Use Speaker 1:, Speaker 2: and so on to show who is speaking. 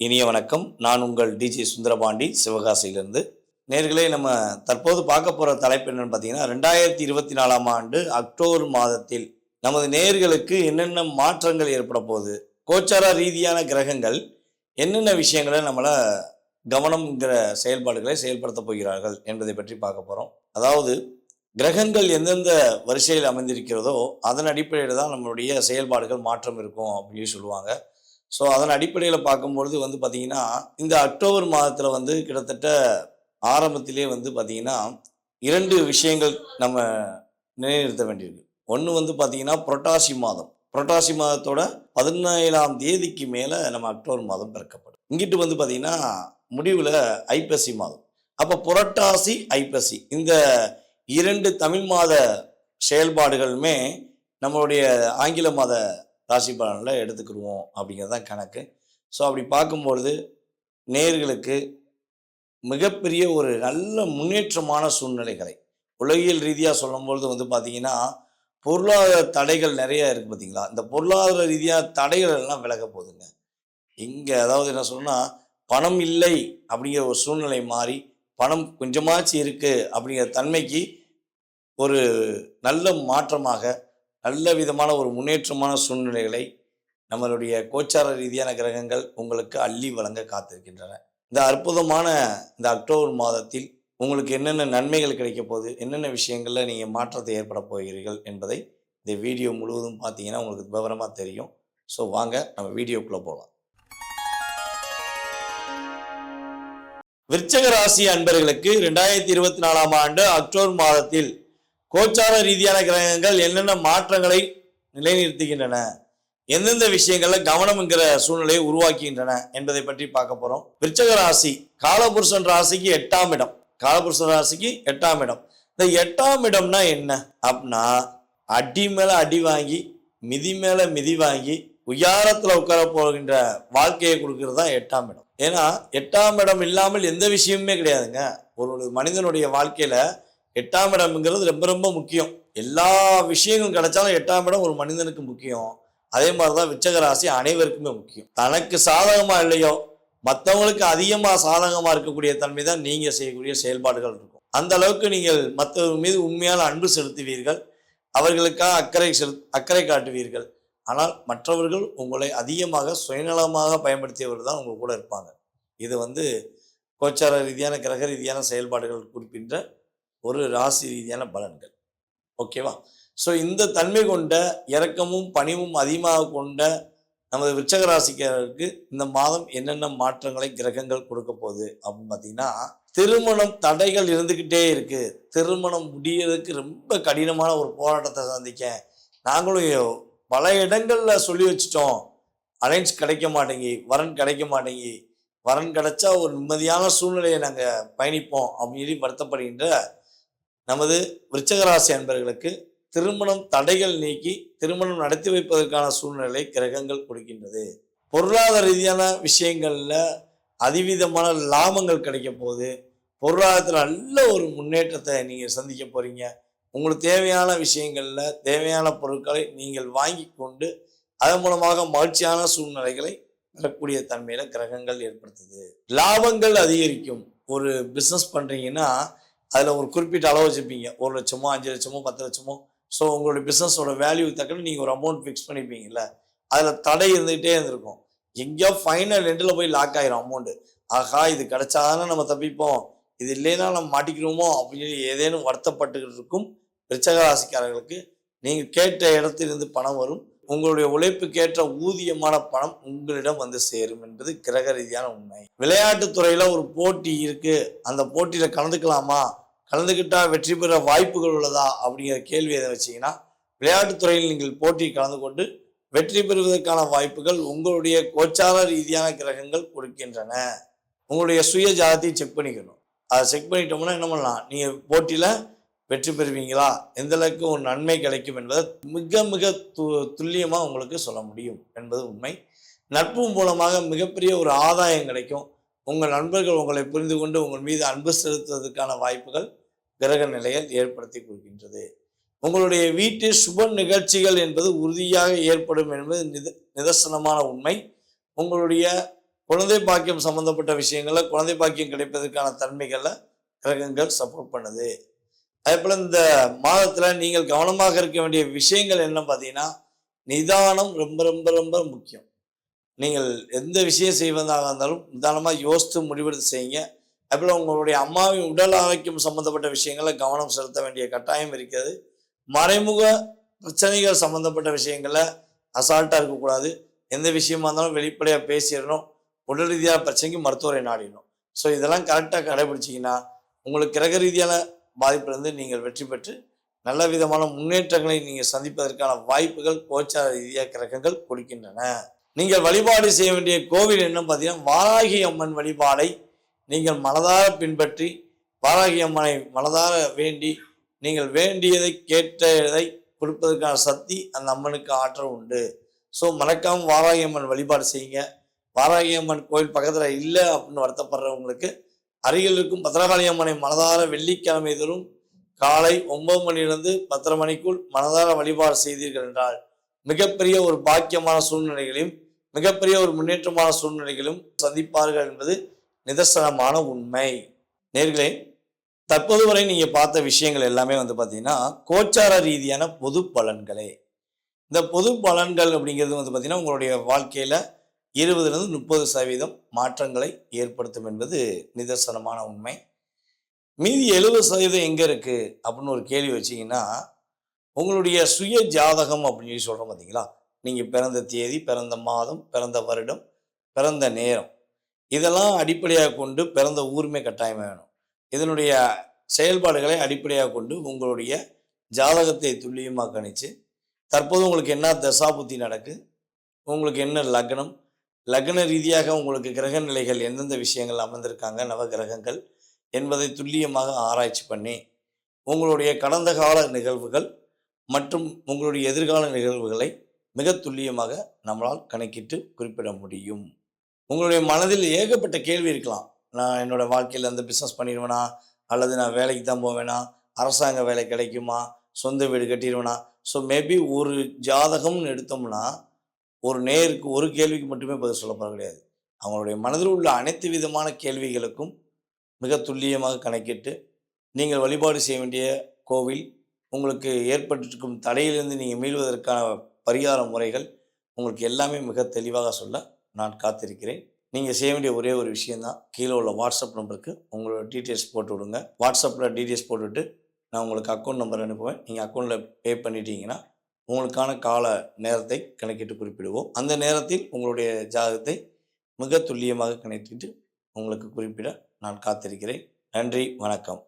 Speaker 1: இனிய வணக்கம். நான் உங்கள் டிஜே சுந்தரபாண்டி சிவகாசியிலிருந்து. நேர்களே நம்ம தற்போது பார்க்க போகிற தலைப்பு என்னென்னு பார்த்தீங்கன்னா ரெண்டாயிரத்தி இருபத்தி நாலாம் ஆண்டு அக்டோபர் மாதத்தில் நமது நேர்களுக்கு என்னென்ன மாற்றங்கள் ஏற்பட போகுது கோச்சார ரீதியான கிரகங்கள் என்னென்ன விஷயங்களை நம்மளை கவனம்ங்கிற செயல்பாடுகளை செயல்படுத்த போகிறார்கள் என்பதை பற்றி பார்க்க போகிறோம் அதாவது கிரகங்கள் எந்தெந்த வரிசையில் அமைந்திருக்கிறதோ அதன் அடிப்படையில் தான் நம்மளுடைய செயல்பாடுகள் மாற்றம் இருக்கும் அப்படின்னு சொல்லுவாங்க. ஸோ அதன் அடிப்படையில் பார்க்கும்பொழுது வந்து பார்த்திங்கன்னா இந்த அக்டோபர் மாதத்தில் வந்து கிட்டத்தட்ட ஆரம்பத்திலே வந்து பார்த்திங்கன்னா இரண்டு விஷயங்கள் நம்ம நிலைநிறுத்த வேண்டியிருக்கு. ஒன்று வந்து பார்த்திங்கன்னா புரட்டாசி மாதம். புரட்டாசி மாதத்தோட பதினேழாம் தேதிக்கு மேலே நம்ம அக்டோபர் மாதம் பிறக்கப்படும். இங்கிட்டு வந்து பார்த்திங்கன்னா முடிவில் ஐப்பசி மாதம். அப்போ புரட்டாசி ஐப்பசி இந்த இரண்டு தமிழ் மாத செயல்பாடுகளுமே நம்மளுடைய ஆங்கில மாத ராசி பலனில் எடுத்துக்கிடுவோம் அப்படிங்கிறது தான் கணக்கு. ஸோ அப்படி பார்க்கும்பொழுது நேர்களுக்கு மிகப்பெரிய ஒரு நல்ல முன்னேற்றமான சூழ்நிலைகளை உலகியல் ரீதியாக சொல்லும்பொழுது வந்து பார்த்தீங்கன்னா பொருளாதார தடைகள் நிறைய இருக்குது பார்த்தீங்களா இந்த பொருளாதார ரீதியாக தடைகள் எல்லாம் விலக போகுதுங்க. இங்கே அதாவது என்ன சொன்னால் பணம் இல்லை அப்படிங்கிற ஒரு சூழ்நிலை மாறி பணம் கொஞ்சமாச்சு இருக்குது அப்படிங்கிற தன்மைக்கு ஒரு நல்ல மாற்றமாக நல்ல விதமான ஒரு முன்னேற்றமான சூழ்நிலைகளை நம்மளுடைய கோச்சார ரீதியான கிரகங்கள் உங்களுக்கு அள்ளி வழங்க காத்திருக்கின்றன. இந்த அற்புதமான இந்த அக்டோபர் மாதத்தில் உங்களுக்கு என்னென்ன நன்மைகள் கிடைக்க போகுது என்னென்ன விஷயங்களில் நீங்கள் மாற்றத்தை ஏற்பட போகிறீர்கள் என்பதை இந்த வீடியோ முழுவதும் பார்த்தீங்கன்னா உங்களுக்கு விவரமாக தெரியும். ஸோ வாங்க நம்ம வீடியோக்குள்ளே போகலாம் விருச்சக ராசி அன்பர்களுக்கு ரெண்டாயிரத்தி இருபத்தி நாலாம் ஆண்டு அக்டோபர் மாதத்தில் கோச்சார ரீதியான கிரகங்கள் என்னென்ன மாற்றங்களை நிலைநிறுத்துகின்றன? எந்தெந்த விஷயங்கள்ல கவனம்ங்கிற சூழ்நிலையை உருவாக்குகின்றன என்பதை பற்றி பார்க்க போறோம். விருச்சக ராசி காலபுருஷன் ராசிக்கு எட்டாம் இடம். காலபுருஷன் ராசிக்கு எட்டாம் இடம். இந்த எட்டாம் இடம்னா என்ன? அப்படின்னா அடி மேல அடி வாங்கி மிதி மேல மிதி வாங்கி உயாரத்துல உட்கார போகின்ற வாழ்க்கையை கொடுக்கறது தான் எட்டாம் இடம். ஏன்னா எட்டாம் இடம் இல்லாமல் எந்த விஷயமுமே கிடையாதுங்க. ஒரு மனிதனுடைய வாழ்க்கையில எட்டாம் இடம்ங்கிறது ரொம்ப ரொம்ப முக்கியம். எல்லா விஷயங்களும் கிடைச்சாலும் எட்டாம் இடம் ஒரு மனிதனுக்கு முக்கியம். அதே மாதிரி தான் விச்சக ராசி அனைவருக்குமே முக்கியம். தனக்கு சாதகமா இல்லையோ மற்றவங்களுக்கு அதிகமாக சாதகமாக இருக்கக்கூடிய தன்மை தான் நீங்கள் செய்யக்கூடிய செயல்பாடுகள் இருக்கும். அந்த அளவுக்கு நீங்கள் மற்றவர் மீது உண்மையான அன்பு செலுத்துவீர்கள். அவர்களுக்காக அக்கறை செலு அக்கறை காட்டுவீர்கள். ஆனால் மற்றவர்கள் உங்களை அதிகமாக சுயநலமாக பயன்படுத்தியவர்கள் தான் உங்கள் கூட இருப்பாங்க. இது வந்து கோச்சார ரீதியான கிரக ரீதியான செயல்பாடுகள் குறிப்பின்ற ஒரு ராசி ரீதியான பலன்கள். ஓகேவா? ஸோ இந்த தன்மை கொண்ட இரக்கமும் பணிவும் அதிகமாக கொண்ட நமது விருச்சக ராசிக்காரருக்கு இந்த மாதம் என்னென்ன மாற்றங்களை கிரகங்கள் கொடுக்க போகுது அப்படின்னு பார்த்தீங்கன்னா திருமணம் தடைகள் இருந்துக்கிட்டே இருக்கு. திருமணம் முடியறதுக்கு ரொம்ப கடினமான ஒரு போராட்டத்தை சந்திக்க. நாங்களும் பல இடங்களில் சொல்லி வச்சுட்டோம். அலைன்ஸ் கிடைக்க மாட்டேங்கி வரன் கிடைக்க மாட்டேங்கி வரன் கிடைச்சா ஒரு நிம்மதியான சூழ்நிலையை நாங்கள் பயணிப்போம் அப்படின்னு வருத்தப்படுகின்ற நமது விருச்சகராசி அன்பர்களுக்கு திருமணம் தடைகள் நீக்கி திருமணம் நடத்தி வைப்பதற்கான சூழ்நிலை கிரகங்கள் கொடுக்கின்றது. பொருளாதார ரீதியான விஷயங்களில் அதிவிதமான லாபங்கள் கிடைக்க போகுது. பொருளாதாரத்தில் நல்ல ஒரு முன்னேற்றத்தை நீங்கள் சந்திக்க போகிறீங்க உங்களுக்கு தேவையான விஷயங்களில் தேவையான பொருட்களை நீங்கள் வாங்கி கொண்டு அதன் மூலமாக மகிழ்ச்சியான சூழ்நிலைகளை பெறக்கூடிய தன்மையில் கிரகங்கள் ஏற்படுத்துது. லாபங்கள் அதிகரிக்கும். ஒரு பிஸ்னஸ் பண்ணுறீங்கன்னா அதில் ஒரு குறிப்பிட்ட அளவு வச்சுருப்பீங்க. ஒரு லட்சமோ அஞ்சு லட்சமோ பத்து லட்சமோ. ஸோ உங்களுடைய பிஸ்னஸோட வேல்யூ தக்கன நீங்கள் ஒரு அமௌண்ட் ஃபிக்ஸ் பண்ணிப்பீங்கல்ல. அதில் தடை இருந்துகிட்டே இருந்திருக்கும். எங்கேயோ ஃபைனல் எண்டில் போய் லாக் ஆயிரும் அமௌண்ட்டு ஆகா இது கிடைச்சாதானே நம்ம தப்பிப்போம். இது இல்லைன்னா நம்ம மாட்டிக்கிறோமோ அப்படின்னு ஏதேனும் வருத்தப்பட்டுக்கிட்டு இருக்கும். விருச்சக ராசிக்காரர்களுக்கு நீங்கள் கேட்ட இடத்திலிருந்து பணம் வரும். உங்களுடைய உழைப்புக்கேற்ற ஊதியமான பணம் உங்களிடம் வந்து சேரும் என்பது கிரக ரீதியான உண்மை. விளையாட்டுத் துறையில் ஒரு போட்டி இருக்கு. அந்த போட்டியில் கலந்துக்கலாமா? கலந்துக்கிட்டா வெற்றி பெற வாய்ப்புகள் உள்ளதா? அப்படிங்கிற கேள்வி எதை வச்சிங்கன்னா விளையாட்டுத்துறையில் நீங்கள் போட்டியில் கலந்து கொண்டு வெற்றி பெறுவதற்கான வாய்ப்புகள் உங்களுடைய கோச்சார ரீதியான கிரகங்கள் கொடுக்கின்றன. உங்களுடைய சுய ஜாதத்தையும் செக் பண்ணிக்கணும். அதை செக் பண்ணிட்டோம்னா என்ன பண்ணலாம்? நீங்கள் போட்டியில் வெற்றி பெறுவீங்களா? எந்த அளவுக்கு ஒரு நன்மை கிடைக்கும் என்பதை மிக மிக து துல்லியமாக உங்களுக்கு சொல்ல முடியும் என்பது உண்மை. நட்பு மூலமாக மிகப்பெரிய ஒரு ஆதாயம் கிடைக்கும். உங்கள் நண்பர்கள் உங்களை புரிந்து கொண்டு உங்கள் மீது அன்பு செலுத்துவதற்கான வாய்ப்புகள் கிரக நிலையில் ஏற்படுத்தி கொடுக்கின்றது உங்களுடைய வீட்டு சுப நிகழ்ச்சிகள் என்பது உறுதியாக ஏற்படும் என்பது நித நிதர்சனமான உண்மை. உங்களுடைய குழந்தை பாக்கியம் சம்பந்தப்பட்ட விஷயங்களில் குழந்தை பாக்கியம் கிடைப்பதற்கான தன்மைகளை கிரகங்கள் சப்போர்ட் பண்ணுது. அதே போல் இந்த மாதத்தில் நீங்கள் கவனமாக இருக்க வேண்டிய விஷயங்கள் என்ன பார்த்தீங்கன்னா நிதானம் ரொம்ப ரொம்ப ரொம்ப முக்கியம். நீங்கள் எந்த விஷயம் செய்வதாக இருந்தாலும் நிதானமாக யோசித்து முடிவெடுத்து செய்யுங்க. அதுபோல் உங்களுடைய அம்மாவின் உடல் ஆரோக்கியம் சம்மந்தப்பட்ட விஷயங்களை கவனம் செலுத்த வேண்டிய கட்டாயம் இருக்கிறது. மறைமுக பிரச்சனைகள் சம்மந்தப்பட்ட விஷயங்களில் அசால்ட்டாக இருக்கக்கூடாது. எந்த விஷயமா இருந்தாலும் வெளிப்படையாக பேசிடணும். உடல் ரீதியாக பிரச்சனைக்கு மருத்துவரை நாடிடணும். ஸோ இதெல்லாம் கரெக்டாக கடைபிடிச்சிங்கன்னா உங்களுக்கு கிரக ரீதியான பாதிப்பிலிருந்து நீங்கள் வெற்றி பெற்று நல்ல விதமான முன்னேற்றங்களை நீங்கள் சந்திப்பதற்கான வாய்ப்புகள் கோச்சார ரீதியாக கிரகங்கள் கொடுக்கின்றன. நீங்கள் வழிபாடு செய்ய வேண்டிய கோவில் என்னன்னு பார்த்தீங்கன்னா வாராகி அம்மன் வழிபாடை நீங்கள் மனதார பின்பற்றி வாராகி அம்மனை மனதார வேண்டி நீங்கள் வேண்டியதை கேட்டதை கொடுப்பதற்கான சக்தி அந்த அம்மனுக்கு ஆற்றல் உண்டு. ஸோ மறக்காமல் வாராகி அம்மன் வழிபாடு செய்யுங்க. வாராகி அம்மன் கோயில் பக்கத்தில் இல்லை அப்படின்னு வருத்தப்படுறவங்களுக்கு அருகில் இருக்கும் பத்திரகாளி அம்மனை மனதார வெள்ளிக்கிழமை தோறும் காலை ஒன்பது மணியிலிருந்து பத்தரை மணிக்குள் மனதார வழிபாடு செய்தீர்கள் என்றால் மிகப்பெரிய ஒரு பாக்கியமான சூழ்நிலைகளையும் மிகப்பெரிய ஒரு முன்னேற்றமான சூழ்நிலைகளும் சந்திப்பார்கள் என்பது நிதர்சனமான உண்மை. நேர்களே தற்போது வரை நீங்கள் பார்த்த விஷயங்கள் எல்லாமே வந்து பார்த்தீங்கன்னா கோச்சார ரீதியான பொது பலன்களே. இந்த பொது பலன்கள் அப்படிங்கிறது வந்து பார்த்தீங்கன்னா உங்களுடைய வாழ்க்கையில் இருபதுலேருந்து முப்பது சதவீதம் மாற்றங்களை ஏற்படுத்தும் என்பது நிதர்சனமான உண்மை. மீதி எழுபது சதவீதம் எங்கே இருக்குது அப்படின்னு ஒரு கேள்வி வச்சீங்கன்னா உங்களுடைய சுய ஜாதகம் அப்படின்னு சொல்லி சொல்கிறோம் பார்த்தீங்களா நீங்கள் பிறந்த தேதி பிறந்த மாதம் பிறந்த வருடம் பிறந்த நேரம். இதெல்லாம் அடிப்படையாக கொண்டு பிறந்த ஊருமே கட்டாயம் வேணும். இதனுடைய செயல்பாடுகளை அடிப்படையாக கொண்டு உங்களுடைய ஜாதகத்தை துல்லியமாக கணிச்சு தற்போது உங்களுக்கு என்ன தசாபுத்தி நடக்கு? உங்களுக்கு என்ன லக்னம்? லக்ன ரீதியாக உங்களுக்கு கிரக நிலைகள் எந்தெந்த விஷயங்கள் அமர்ந்திருக்காங்க நவ கிரகங்கள் என்பதை துல்லியமாக ஆராய்ச்சி பண்ணி உங்களுடைய கடந்த கால நிகழ்வுகள் மற்றும் உங்களுடைய எதிர்கால நிகழ்வுகளை மிக துல்லியமாக நம்மளால் கணக்கிட்டு குறிப்பிட முடியும். உங்களுடைய மனதில் ஏகப்பட்ட கேள்வி இருக்கலாம். நான் என்னோட வாழ்க்கையில் அந்த பிஸ்னஸ் பண்ணிடுவேனா? அல்லது நான் வேலைக்கு தான் போவேனா? அரசாங்க வேலை கிடைக்குமா? சொந்த வீடு கட்டிடுவேனா? ஸோ மேபி ஒரு ஜாதகம்னு எடுத்தோம்னா ஒரு நேருக்கு ஒரு கேள்விக்கு மட்டுமே பதில் சொல்லப்பட கிடையாது. அவங்களுடைய மனதில் உள்ள அனைத்து விதமான கேள்விகளுக்கும் மிக துல்லியமாக கணக்கிட்டு நீங்கள் வழிபாடு செய்ய வேண்டிய கோவில் உங்களுக்கு ஏற்பட்டிருக்கும் தடையிலிருந்து நீங்கள் மீள்வதற்கான பரிகார முறைகள் உங்களுக்கு எல்லாமே மிக தெளிவாக சொல்ல நான் காத்திருக்கிறேன். நீங்கள் செய்ய வேண்டிய ஒரே ஒரு விஷயந்தான் கீழே உள்ள வாட்ஸ்அப் நம்பருக்கு உங்களோட டீட்டெயில்ஸ் போட்டு விடுங்க. வாட்ஸ்அப்பில் டீட்டெயில்ஸ் போட்டுவிட்டு நான் உங்களுக்கு அக்கௌண்ட் நம்பர் அனுப்புவேன். நீங்கள் அக்கௌண்ட்டில் பே பண்ணிட்டீங்கன்னா உங்களுக்கான கால நேரத்தை கணக்கிட்டு குறிப்பிடுவோம். அந்த நேரத்தில் உங்களுடைய ஜாதகத்தை மிக துல்லியமாக கணக்கிட்டு உங்களுக்கு குறிப்பிட நான் காத்திருக்கிறேன். நன்றி வணக்கம்.